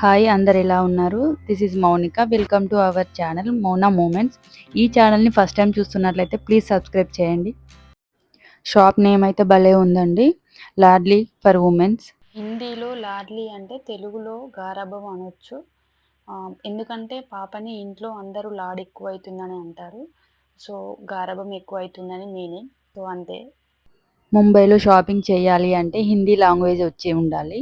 Hi అందరు ఎలా ఉన్నారు? This is Mounika welcome to our channel Mouna moments ఈ ఛానల్ని ఫస్ట్ టైం చూస్తున్నట్లయితే ప్లీజ్ సబ్స్క్రైబ్ చేయండి. షాప్ నేమ్ అయితే భలే ఉందండి. లాడ్లీ ఫర్ ఉమెన్స్ హిందీలో లాడ్లీ అంటే తెలుగులో గారాబం అనొచ్చు. ఎందుకంటే పాపని ఇంట్లో అందరూ లాడ్ ఎక్కువ అవుతుందని అంటారు. సో గారాబం ఎక్కువ అవుతుందని మీనింగ్ సో అంతే. ముంబైలో షాపింగ్ చేయాలి అంటే హిందీ లాంగ్వేజ్ వచ్చి ఉండాలి.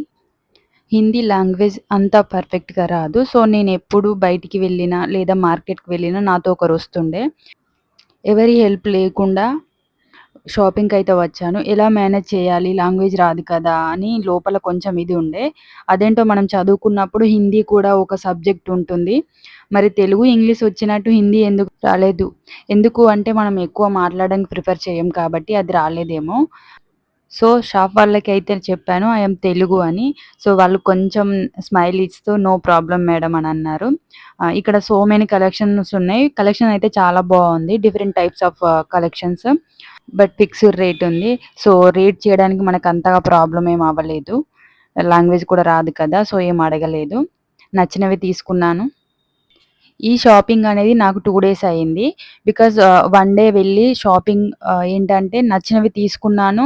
హిందీ లాంగ్వేజ్ అంత పర్ఫెక్ట్‌గా రాదు. సో, నేను ఎప్పుడు బయటికి వెళ్ళినా లేదా మార్కెట్‌కి వెళ్ళినా నాతో ఒకరు వస్తుండే. ఎవరి హెల్ప్ లేకుండా షాపింగ్కి అయితే వచ్చాను. ఎలా మేనేజ్ చేయాలి? లాంగ్వేజ్ రాదు కదా! అని లోపల కొంచెం ఇది ఉండే. అదేంటో మనం చదువుకున్నప్పుడు హిందీ కూడా ఒక సబ్జెక్ట్ ఉంటుంది. మరి తెలుగు, ఇంగ్లీష్ వచ్చినట్టు హిందీ ఎందుకు రాలేదు? ఎందుకు అంటే మనం ఎక్కువ మాట్లాడడానికి ప్రిఫర్ చేయం కాబట్టి అది రాలేదేమో. సో, షాప్ వాళ్ళకి అయితే చెప్పాను ఐ తెలుగు అని. సో, వాళ్ళు కొంచెం స్మైల్ ఇస్తూ నో ప్రాబ్లం మేడం అని అన్నారు. ఇక్కడ సో మెనీ కలెక్షన్స్ ఉన్నాయి. కలెక్షన్ అయితే చాలా బాగుంది different types of collections. But fixed rate ఉంది. సో, రేట్ చేయడానికి మనకు అంతగా ప్రాబ్లం ఏం అవ్వలేదు. లాంగ్వేజ్ కూడా రాదు కదా! సో, ఏం అడగలేదు. నచ్చినవి తీసుకున్నాను. ఈ షాపింగ్ అనేది నాకు టూ డేస్ అయింది. బికాజ్ వన్ డే వెళ్ళి షాపింగ్ ఏంటంటే నచ్చినవి తీసుకున్నాను.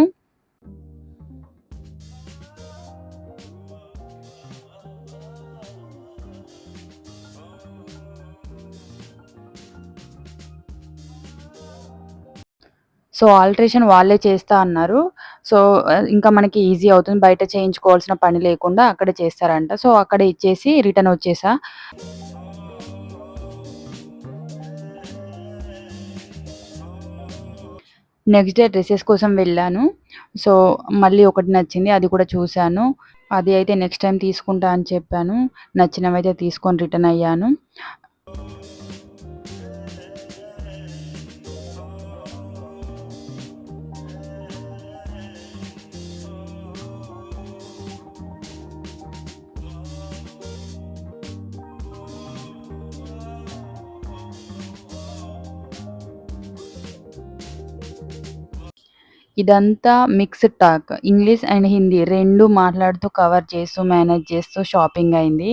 సో, ఆల్ట్రేషన్ వాళ్ళే చేస్తా అన్నారు. సో, ఇంకా మనకి ఈజీ అవుతుంది. బయట చేయించుకోవాల్సిన పని లేకుండా అక్కడే చేస్తారంట. సో, అక్కడ ఇచ్చేసి రిటర్న్ వచ్చేసా. నెక్స్ట్ డే డ్రెస్సెస్ కోసం వెళ్ళాను. సో, మళ్ళీ ఒకటి నచ్చింది. అది కూడా చూశాను అది అయితే నెక్స్ట్ టైం తీసుకుంటా అని చెప్పాను. నచ్చినవి అయితే తీసుకొని రిటర్న్ అయ్యాను. ఇదంతా mixed talk. English and Hindi రెండు మాట్లాడుతూ కవర్ చేస్తూ, మేనేజ్ చేస్తూ షాపింగ్ అయింది.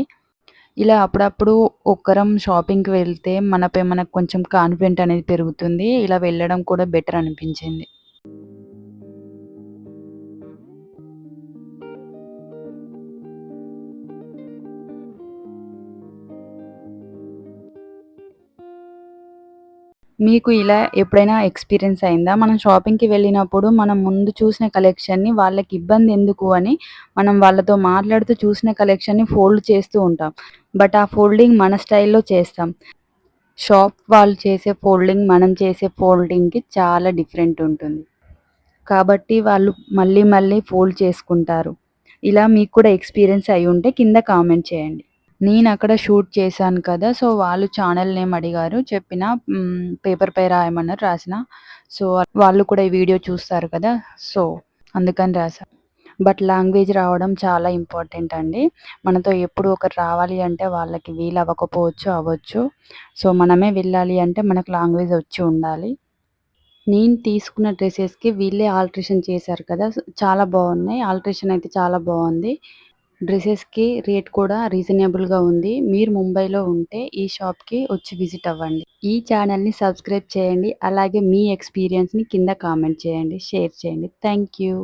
ఇలా అప్పుడప్పుడు ఒక్కరం షాపింగ్‌కి వెళ్తే మనపై మనకు కొంచెం కాన్ఫిడెంట్ అనేది పెరుగుతుంది. ఇలా వెళ్ళడం కూడా బెటర్ అనిపించింది. మీకు ఇలా ఎప్పుడైనా ఎక్స్‌పీరియన్స్ అయిందా? మనం షాపింగ్‌కి వెళ్ళినప్పుడు మనం ముందు చూసిన కలెక్షన్‌ని వాళ్ళకి ఇబ్బంది ఎందుకు అని మనం వాళ్ళతో మాట్లాడుతూ చూసిన కలెక్షన్‌ని ఫోల్డ్ చేస్తూ ఉంటాం. బట్ ఆ ఫోల్డింగ్ మన స్టైల్‌లో చేస్తాం. షాప్ వాళ్ళు చేసే ఫోల్డింగ్, మనం చేసే ఫోల్డింగ్‌కి చాలా డిఫరెంట్ ఉంటుంది. కాబట్టి వాళ్ళు మళ్ళీ మళ్ళీ ఫోల్డ్ చేసుకుంటారు. ఇలా మీకు కూడా ఎక్స్‌పీరియన్స్ అయ్యుంటే కింద కామెంట్ చేయండి. నేను అక్కడ షూట్ చేశాను కదా! సో, వాళ్ళు ఛానల్ నేమ్ అడిగారు. చెప్పిన పేపర్ పేపర్‌పై రాయమన్నారు రాసిన సో, వాళ్ళు కూడా ఈ వీడియో చూస్తారు కదా! సో, అందుకని రాసా. బట్ లాంగ్వేజ్ రావడం చాలా ఇంపార్టెంట్ అండి. మనతో ఎప్పుడు ఒకరు రావాలి అంటే వాళ్ళకి వీలు అవ్వకపోవచ్చు అవ్వచ్చు. సో, మనమే వెళ్ళాలి అంటే మనకు లాంగ్వేజ్ వచ్చి ఉండాలి. నేను తీసుకున్న డ్రెస్సెస్కి వీళ్ళే ఆల్ట్రేషన్ చేశారు కదా! చాలా బాగున్నాయి ఆల్ట్రేషన్ అయితే చాలా బాగుంది డ్రెస్సెస్కి రేట్ కూడా రీజనబుల్‌గా ఉంది. మీరు ముంబైలో ఉంటే ఈ షాప్‌కి వచ్చి విజిట్ అవ్వండి. ఈ ఛానల్‌ని సబ్స్క్రైబ్ చేయండి. అలాగే మీ ఎక్స్‌పీరియన్స్‌ని కింద కామెంట్ చేయండి. షేర్ చేయండి. Thank you.